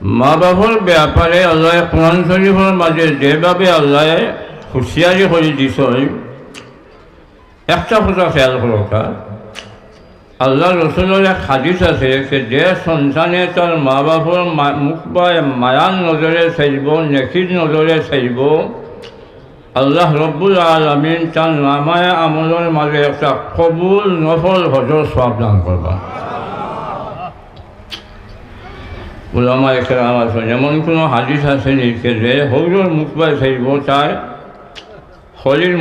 মা বাবার ব্যাপারে আল্লাহ কোরআন শরীফের মাঝে যেভাবে আল্লাহ হুঁশিয়ারি করে দিছ, একটা কথা খেয়াল করো তার আল্লাহ রসুলের এক আছে যে সন্তানে তার মা বাবার মুখ বা মায়ান নজরে চাইব নেকির নজরে চাইব, আল্লাহ রব্বুল আলমিন তার নামায় আমলের মাঝে একটা কবুল নফল হজর সব দান করবা ওলামা একরাম আছেন। এমন কোনো হাদিস আছে নিকে যে হৌরের মুখ বাই চাইব তার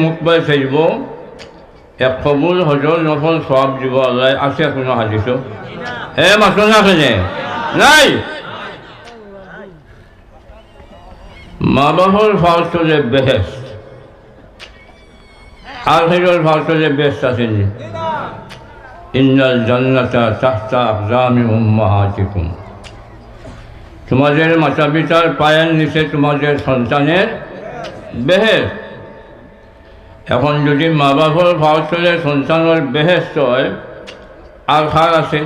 মুখ বাই চাইব এক কবুল হজর নফল সব দিব আল্লাহ, আছে কোনো হাদিসও? হে মাত্র না কেনে? নাই? মা বাবার ফাউস্টলে বেহেস্ট আর হেরোর ফাউস্টলে বেস্ট আসেনি। ইন্নাল জান্নাতা তাহতা আকজামি উম্মাহাতিকুম। তোমাদের মাতা পিতার পায়ের নিচে তোমাদের সন্তানের বেহেস্ট এখন যদি মা বাবার ভাও চলে, সন্তানের বেহেস্ত হয়, আর খার আছে।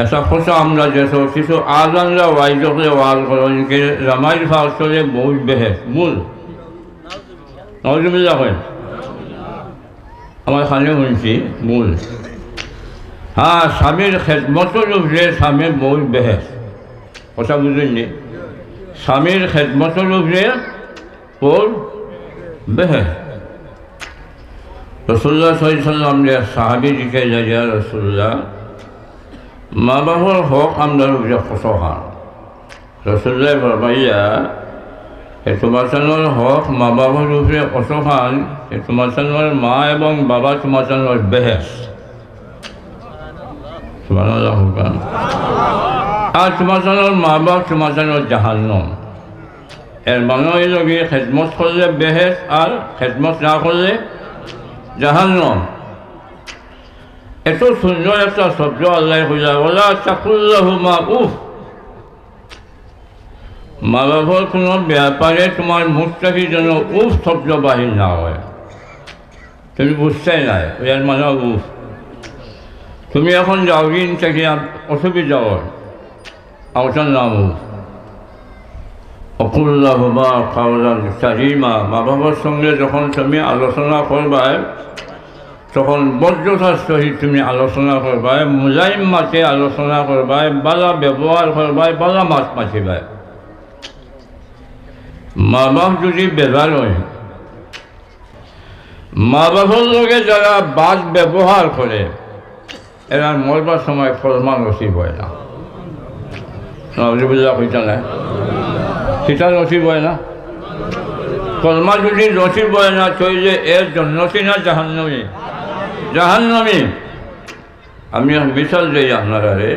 এটা কথা আমরা যেসব কিছু আজানরা ওয়াইজকে ওয়াল করেন যে রামাইল ভাও চলে বহু বেহেস মূল। নজরুল্লাহ হয়। আমার খানে শুনছি, মূল। হ্যাঁ স্বামীর খেদমতর উপরে স্বামীর বহু বেহেস কথা বুঝলেননি স্বামীর খেদমতর উপরে ওর বেহে রসুল্লাহ সাল্লাম যে সাহাবি দিকে যাইয়া রসুল্লাহ মা বাবার হক আমরা উপরে কত খান রসুল্লাহ এ তোমার সানোর হক মা বাবার উপরে কত এ তোমার সানোর মা এবং বাবা তোমার সানোর বেহেস সুবহানাল্লাহ হুকাম আর তোমার সানোর মা বাপ তোমার সানোর জাহান্নম। এর মানে হইল কি করলে বেহেস আর খেদমত না করলে জাহান্নম। এত সুন্দর একটা শব্দ আল্লাহ হইলা ওলা চাকুল্লাহুমা উফ! মা বাবার কোনো ব্যাপারে তোমার মুখ থেকে যেন উফ শব্দ বাহির না হয়। তুমি বুঝতে নাই এর মানে উফ। তুমি এখন যাও ঋণ থেকে অসুবিধা হয়। ওটার নাম উফ অকুল্লাহবা কাউলাল সারিমা। মা বাবার সঙ্গে যখন তুমি আলোচনা করবায় তখন বজ্রতার সহিত তুমি আলোচনা করবায় মুলাইম মাতে আলোচনা করবায় বালা ব্যবহার করবায় বালা মাছ মাতিবায় মা বাপ যদি বেজার হয় মা বাবার লগে যারা বাদ ব্যবহার করে এরা মরবার সময় ফলমান নসিব হয় না। কইতা নাই সেটা নসিব হয় না। কলমা যদি নসিব হয় না তৈলে এর জন্যতি না জাহান্নমি। জাহান্নমি। আমি মিশাল দিই আপনারা রে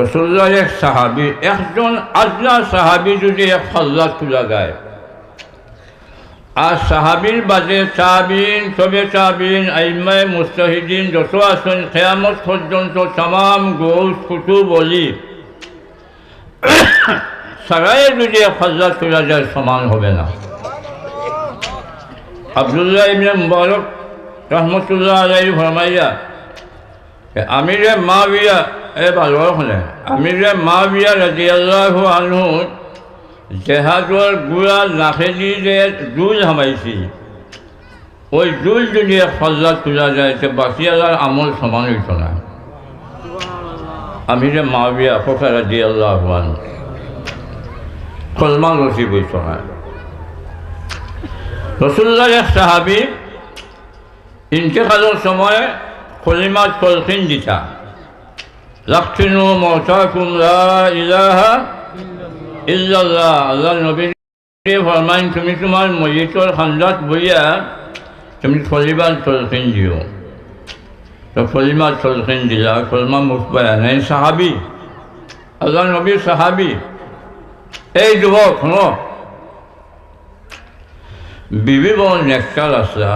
রসুল্লাহ এক সাহাবি, একজন আজলা সাহাবি যদি এক ফল্লা তোলা যায় আর সাহাবির বাদে চাবিন সবে চাবিন আইমায় মুস্তাহিদিন যত আছেন খেয়ামত পর্যন্ত তাম গৌস কুতুব অলি সারাই যদি ফাজলা তোলা যায়, সমান হবে না। আবদুল্লাহ ইবনে মুবারক রহমতুল্লাহ আলাই ফরমাইয়া আমিরে মা বিয়া এ ভালো শুনে আমিরে মা বিয়া রাজি আল্লাহ জেহাজর গুড়া নাখেদি যে জুল হামাইছি। ওই জুল যদি ফাজলা তোলা যায় সে বাকি আল্লাহর আমল সমান হইত না আমিরে মা বিয়া ফোকা রাজি আল্লাহ আনহু। কলমা নসিব হইত না রসুল্লাহ সাহাবি ইন্তেকালের সময় কলিমা তলখিন দিতা। লাকতিনু মতাকুম লা ইলাহা ইল্লাল্লাহ আল্লাহ নবী ফরমাইন, তুমি তোমার মজিতর খান্দাত বইয়া তুমি কলিমার তলখিন দিও। তো কলিমা তলখিন দিলা কলমা মুখ পায়া নাই সাহাবি, আল্লাহ নবীর সাহাবি, এই যুবক, শুনো। বিবি বড় নেকটাল আসলা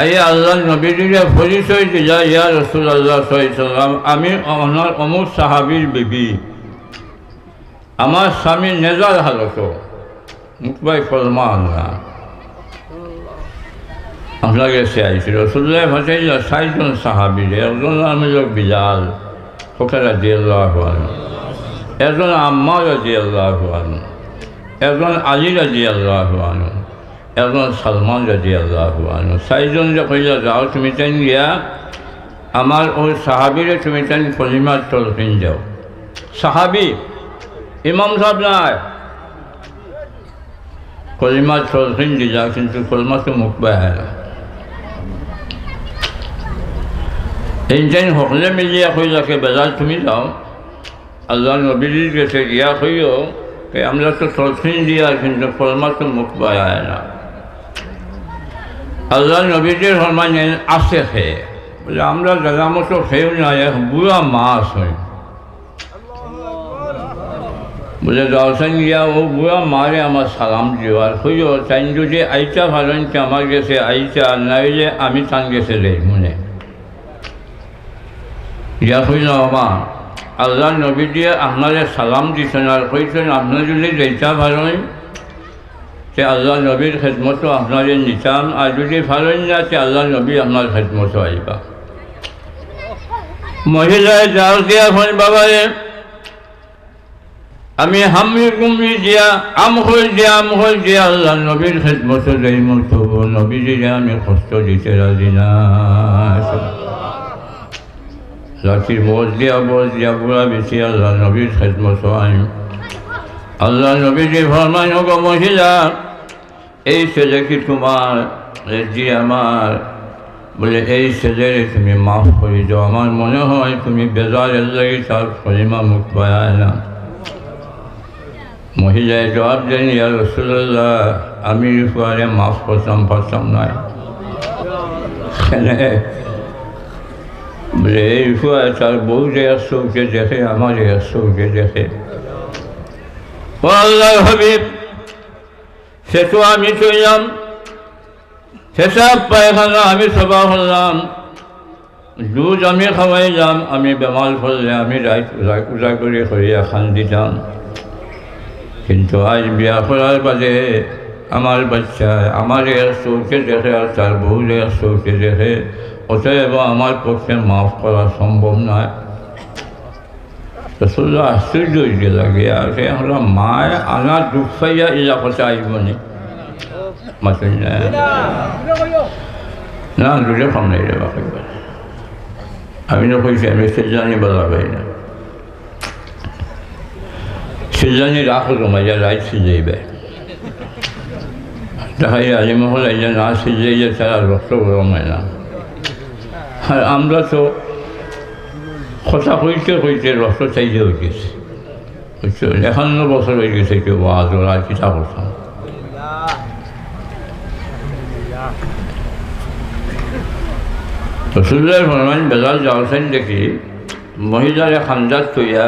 আই আল্লাহ নবীজিরে পরিচয় দিলা, ইয়া রসুল আল্লাহ সাল্লাম আমি অমুক সাহাবির বিবি। আমার স্বামী নেজার হালত। মুখবাই আল্লাহ আপনার কাছে আইছি রসুল্লাহ ভাসাইলা ষাটজন সাহাবিরে একজন নাম হল বিলাল খোকা রাজি আল্লাহ একজন আম্মা রাজি আল্লাহ একজন আলী রাজি আল্লাহ একজন সালমান রাজি আল্লাহ চাৰিজন যে কইলা, যাও তুমি তেন গিয়া আমার ওই সাহাবিরে তুমি তেন কলিমার তলকিন যাও সাহাবি ইমাম সাহেব নাই। কলিমার তলকিন দিলা কিন্তু কলমা তো মুখ বাহে না এইটাই সকলে মিলিয়া কইলাকে বেজাল তুমি যাও, আল্লাহ নবীর কাছে গিয়া কইও que আমরা তো তলকিন দিয়া কিন্তু কলমা তো মুখ বাহে না। আল্লাহ নবীদের ফরমান আছে খেয়ে বলে, আমরা দাদা মতো খেয়েও না বুড়া মাছ হই বলে দর্শন গিয়া ও বুড়া, মারে আমার সালাম দিও আর কইও তাই যদি আইটা ভালেন আমার গেছে আর নাইলে আমি তান গেছে রে মনে। ইয়া কইল আমা আল্লাহ নবী দিয়ে আপনারে সালাম দিছেন আর কইছেন, আপনার যদি যেটা ভালেন সে আল্লাহ নবীর খেদমতো আপনারে নিতাম, আর যদি ভালেন না সে আল্লাহ নবী আপনার খেদমতো আইবা। মহিলায় যাও দিয়া এখন বাবারে আমি হামি গুমি দিয়া আম হল দিয়া আম হল দিয়া আল্লাহ নবীর খেদমত যাই মতো নবী দিয়ে আমি কষ্ট দিতে রাজি না। রাত্রির বস দিয়া বস দিয়া বুড়া বেশি আল্লাহ নবীর খেদমত আইম আল্লাহ নবী যে ফরমান হোক মহিলা এই ছেলে কি তোমার রেজি আমার? বলে এই ছেলেরে তুমি মাফ করে দাও। আমার মনে হয় তুমি বেজারের লাগে তার কলিমা মুখ পায় না। মহিলায় জবাব দেন ইয়া রসুল্লাহ আমি রিফুয়ারে মাফ করতাম পারতাম না বলে এই রিফুয়ায় তার বউ যে চৌকে দেখে আমার এ চৌকে দেখে ও আল্লাহ হাবিব সে তো আমি চললাম সেসব পায়খানা আমি সবা হলাম দুধ আমি খাওয়াইলাম আমি বেমার করলে আমি রাইত উজা করে করিয়া খান দিতাম কিন্তু আজ বিয়া করার বাদে আমার বাচ্চা আমার এক চৌকে দেখে আর তার বউ এক চৌকে দেখে অতএব আমার পক্ষে মাফ করা সম্ভব নয় রসুল্লাহ আশ্চর্য হইতে লাগে আর সে হলো মায় আনা দুঃখ পাইয়া এলাকাতে আইবনি মাতুন না দূরে কম নেই রে বাকি আমি তো কইছি আমি সেজানি বলা পাই না সেজানি রাখো তোমার যা রাইট সিজাইবে যায়। আলিমহল এই যে না সিজাইলে তারা রক্ত গরম হয় না। আর আমরা তো কথা কইতে কইতে রক্ত চাইতে হয়ে গেছে বুঝছ? একান্ন বছর হয়ে গেছে কেউ ওয়াজ ওরা কিতা করতাম রসুল্লাহ ফরমান বেলাল যাওয়াছেন দেখি, মহিলারে খান্দাত তৈয়া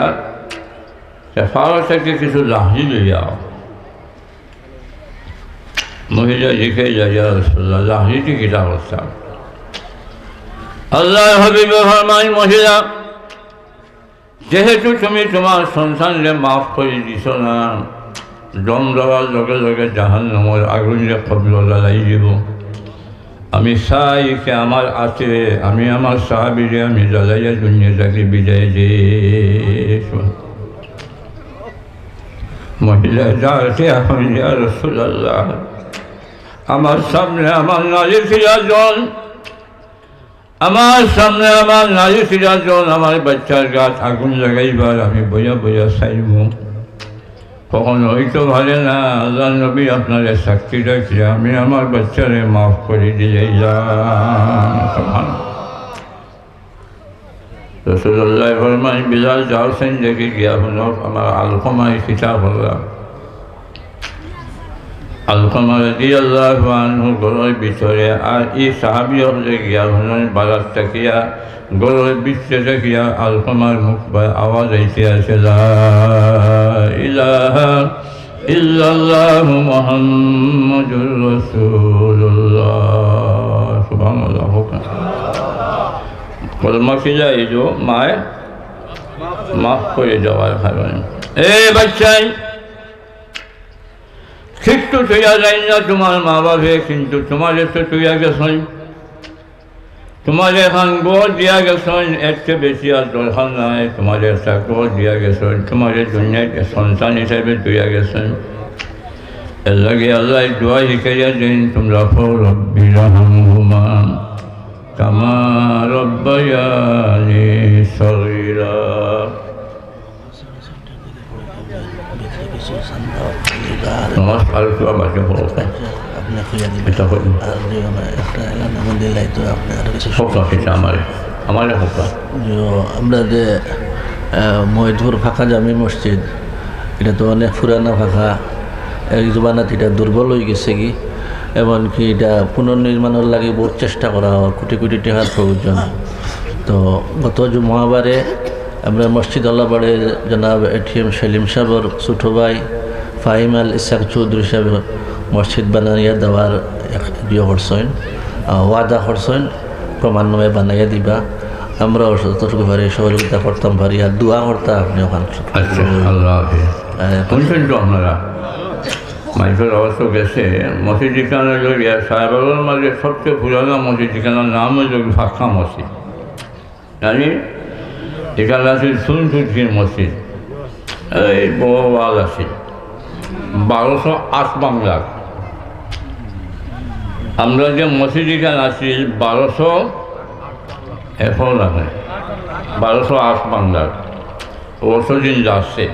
ফাওয়া থেকে কিছু লাহি লইয়া মহিলা লিখে যাইয়া রসুল্লাহ লাহিটি কিতা করতাম আল্লাহ হবিব ফরমান মহিলা, যেহেতু তুমি তোমার সন্তানরে মাফ করে দিছ না দম দেওয়ার লগে লগে জাহান নামর আগুনে কবল জ্বালাই দিব। আমি চাই কে আমার আছে আমি আমার সাহাবিরে আমি জ্বালাইয়া দুনিয়াটাকে বিদায় যে মহিলা যাতে এখন রসুল্লাহ আমার সামনে আমার নারী ফিরাজন আমার সামনে আমার নারী ফিরাজন আমার বাচ্চার গাছ আগুন লাগাইবার আমি বইয়া বইয়া চাইব কখনো হয়তো ভালো না আল্লাহ নবী আপনার সাক্ষী রাখছি আমি আমার বাচ্চারে মাফ করে দিয়ে যান রসুল্লাহ ফরমান বিলাল যাওছেন দেখে গিয়া হলো আমার আলকমায় খিতা হলাম আলকমার দিয়ে আল্লাহ গরুর ভিতরে, আর এই সাহাবি হলে গিয়া হলেন বাজার থাকিয়া, গরুর বিচ্ছে থাকিয়া আলকমার মুখ বা আওয়াজ আইতে আছে ইল্লাল্লাহ মুহাম্মাদুর রাসূলুল্লাহ। সুবহানাল্লাহ কলমা কি যায় এই মায়, মাফ করে যাওয়ার কারণে এ বাচ্চাই তো তুইয়া যাই না তোমার মা বাবে কিন্তু তোমার তো তুইয়া গেছই তোমার এখন গোল দিয়া গেছেন এর চেয়ে বেশি আর দরকার নাই। তোমার একটা গোল দিয়া গেছেন তোমার দুনিয়ায় সন্তান হিসেবে দিয়া গেছেন এর লাগে আল্লাহ দোয়া শিখাইয়া দিন, তোমরা রব্বি রহমহুমা কামা হলো আপনি খুঁজে এটা আমার যে মহিদপুর ফাঁকা জামি মসজিদ। এটা তো অনেক পুরানা ফাঁকা। এক জমানাত এটা দুর্বল হয়ে গেছে কি? এমনকি এটা পুনর্নির্মাণের লাগে বহুত চেষ্টা করা হয় কোটি কোটি টাকার প্রয়োজন। তো গত মহাবারে আমরা মসজিদ আল্লাহবাড়ে জনাব এটিএম সেলিম সাহেবর ছোটো ভাই ফাহিম আল ইসাক চৌধুরী সাহেব মসজিদ বানাইয়া দেওয়ার এক ইয়ে করছেন আহ, ওয়াদা করছেন ক্রমান্বয়ে বানাইয়া দিবা। আমরা যতটুকু পারি সহযোগিতা করতাম পারি আর দোয়া করতাম আপনি ওখান আচ্ছা আল্লাহ হাফিজ। আপনারা? মানুষের অবস্থা গেছে মসজিদ ঠিকানা জড়িয়ে সাহেবের মাঝে সবচেয়ে পুরানো মসজিদ ঠিকানার নাম হল ফাঁকা মসজিদ। জানি? এখানে আছে সুনসুদ্দিন মসজিদ। এই বড় ওয়াল আছে। বারোশো আট বাংলার আমরা যে মসজিদ এখানে আছি, বারোশো এখন আছে। বারোশো আট বাংলার বছর দিন যাচ্ছে।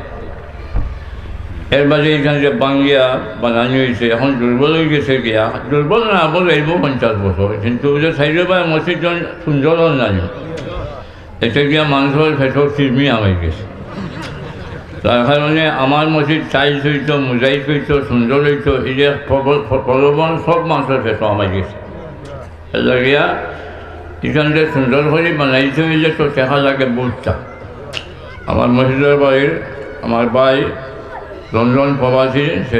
এর বাদে এখানে যে বাঙ্গিয়া বানানো হয়েছে এখন দুর্বল হয়ে গেছে গিয়া। দুর্বল না বলে এইব পঞ্চাশ বছর। কিন্তু যে সাইডে বা মসজিদজন সুন্দর নাই এতে গিয়া মানুষের ভেতর চিরমি আমে গেছে। তার কারণে আমার মসজিদ টাইলস হইতো, মোজাইক হইতো, সুন্দর হইতো, এই যে প্রলোভন সব মানুষের ভেতর আমে গেছে। এটা গিয়া এখানটা সুন্দর করে বানাইতে হইলে তো দেখা লাগে বুঝটা আমার মসজিদের বাড়ির, আমার ভাই লন্ডন প্রবাসী সে